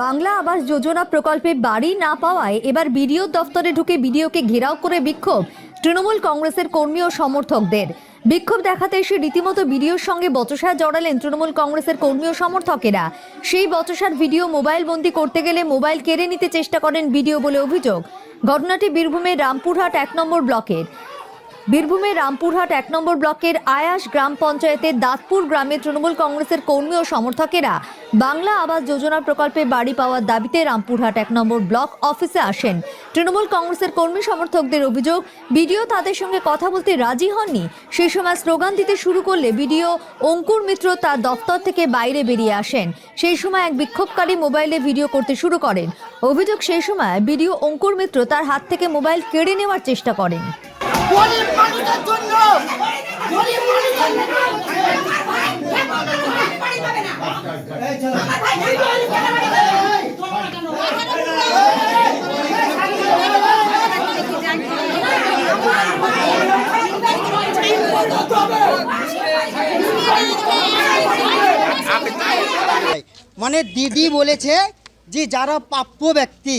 বাংলা আবাস যোজনা প্রকল্পে বাড়ি না পাওয়ায় এবার বিডিও দফতরে ঢুকে বিডিওকে ঘেরাও করে বিক্ষোভ। তৃণমূল কংগ্রেসের কর্মী ও সমর্থকদের। বিক্ষোভ দেখাতে এসে রীতিমতো বিডিওর সঙ্গে বচসায় জড়ালেন তৃণমূল কংগ্রেসের কর্মী ও সমর্থকেরা। সেই বচসার ভিডিও মোবাইল বন্দি করতে গেলে মোবাইল কেড়ে নিতে চেষ্টা করেন বিডিও বলে অভিযোগ। ঘটনাটি বীরভূমের রামপুরহাট এক নম্বর ব্লকের। বীরভূমের রামপুরহাট এক নম্বর ব্লকের আয়াস গ্রাম পঞ্চায়েতের দাঁতপুর গ্রামে তৃণমূল কংগ্রেসের কর্মী ও সমর্থকেরা বাংলা আবাস যোজনা প্রকল্পে বাড়ি পাওয়ার দাবিতে রামপুরহাট এক নম্বর ব্লক অফিসে আসেন। তৃণমূল কংগ্রেসের কর্মী সমর্থকদের অভিযোগ, বিডিও তাদের সঙ্গে কথা বলতে রাজি হননি। সেই সময় স্লোগান দিতে শুরু করলে বিডিও অঙ্কুর মিত্র তার দপ্তর থেকে বাইরে বেরিয়ে আসেন। সেই সময় এক বিক্ষোভকারী মোবাইলে ভিডিও করতে শুরু করেন। অভিযোগ সেই সময় বিডিও অঙ্কুর মিত্র তার হাত থেকে মোবাইল কেড়ে নেওয়ার চেষ্টা করেন। গরিব মানুষের জন্য, গরিব মানুষের মানে দিদি বলেছে যে যারা প্রাপ্য ব্যক্তি,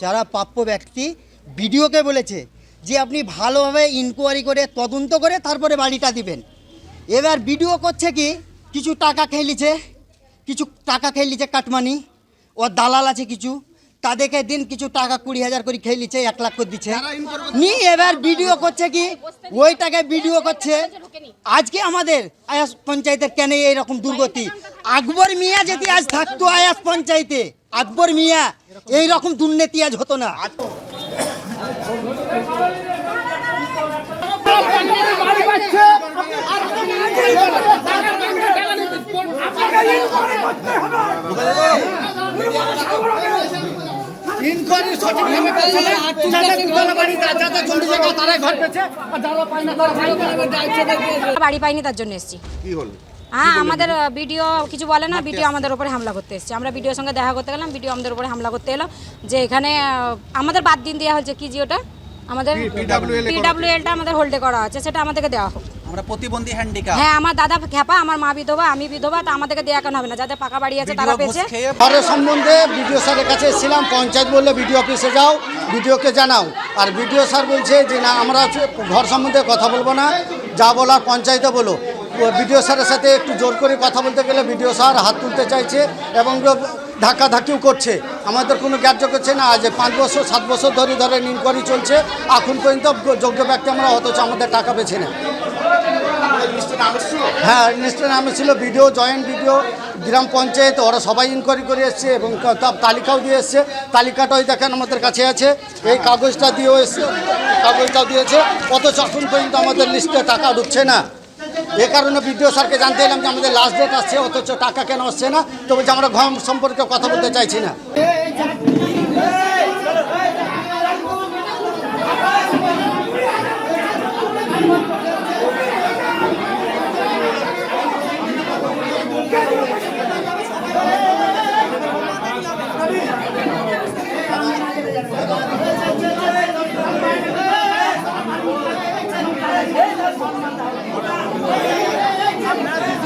যারা প্রাপ্য ব্যক্তি বিডিওকে বলেছে যে আপনি ভালোভাবে ইনকোয়ারি করে তদন্ত করে তারপরে বাড়িটা দিবেন। এবার বিডিও করছে কি কিছু টাকা খেয়ে লিছে কিছু টাকা খেয়ে লিছে কাটমানি ও দালাল আছে কিছু তাদেরকে দিন কিছু টাকা কুড়ি হাজার করে খেয়ে এক লাখ করে দিচ্ছে। নি এবার ভিডিও করছে কি ওই টাকায় ভিডিও করছে আজকে আমাদের আয়াস পঞ্চায়েতের কেন এইরকম দুর্গতি? আকবর মিয়া যদি আজ থাকতো আয়াস পঞ্চায়েতে আকবর মিয়া এই রকম দুর্নীতি আজ হতো না। ইনকোয়ারি সঠিকভাবে করছে না যাদের দুতলা বাড়ি যাদের জমি জায়গা তারাই ঘর পেয়েছে আর যারা পায় না তারা বাড়ি পাইনি তার জন্য এসেছি। কি হলো? হ্যাঁ আমাদের ভিডিও কিছু বলে না ভিডিও আমাদের উপরে হামলা করতে এসেছে। আমরা ভিডিওর সঙ্গে দেখা করতে গেলাম ভিডিও আমাদের উপরে হামলা করতে এলো। যে এখানে আমাদের বাদ দিন দেওয়া হচ্ছে কি জিওটা আমাদের পিডাব্লিউএলটা আমাদের হোল্ডে করা আছে সেটা আমাদেরকে দেওয়া হোক। আমরা প্রতিবন্ধী হ্যান্ডিক্যাপ হ্যাঁ আমার দাদা খেপা আমার মা বিধবা আমি বিধবা তা আমাদেরকে দেওয়া কেন হবে না? যাদের পাকা বাড়ি আছে তারা পেয়েছে। খেয়ে ঘরের সম্বন্ধে বিডিও স্যারের কাছে এসেছিলাম পঞ্চায়েত বললে বিডিও অফিসে যাও বিডিওকে জানাও। আর বিডিও স্যার বলছে যে না আমরা ঘর সম্বন্ধে কথা বলব না যা বলার পঞ্চায়েতে বলো। বিডিও স্যারের সাথে একটু জোর করে কথা বলতে গেলে বিডিও স্যার হাত তুলতে চাইছে এবং ধাক্কা ধাক্কিও করছে। আমাদের কোনো গ্রাহ্য করছে না, আজ পাঁচ বছর, সাত বছর ধরে ধরে ইনকোয়ারি চলছে। এখন পর্যন্ত যোগ্য ব্যক্তি আমরা, অথচ আমাদের টাকা পেছে না হ্যাঁ লিস্টের নামে ছিল BDO, joint BDO, gram panchayat, ওরা সবাই ইনকোয়ারি করে এসছে এবং তালিকাও দিয়ে এসছে। তালিকাটাই দেখেন আমাদের কাছে আছে। এই কাগজটা দিয়েও এসছে কাগজটাও দিয়েছে। অথচ এখন পর্যন্ত আমাদের লিস্টে টাকা ঢুকছে না। এ কারণে বিডিও স্যারকে জানতে এলাম যে আমাদের লাস্ট ডেট আসছে অথচ টাকা কেন আসছে না, তো যে আমরা ঘর সম্পর্কে কথা বলতে চাইছি না।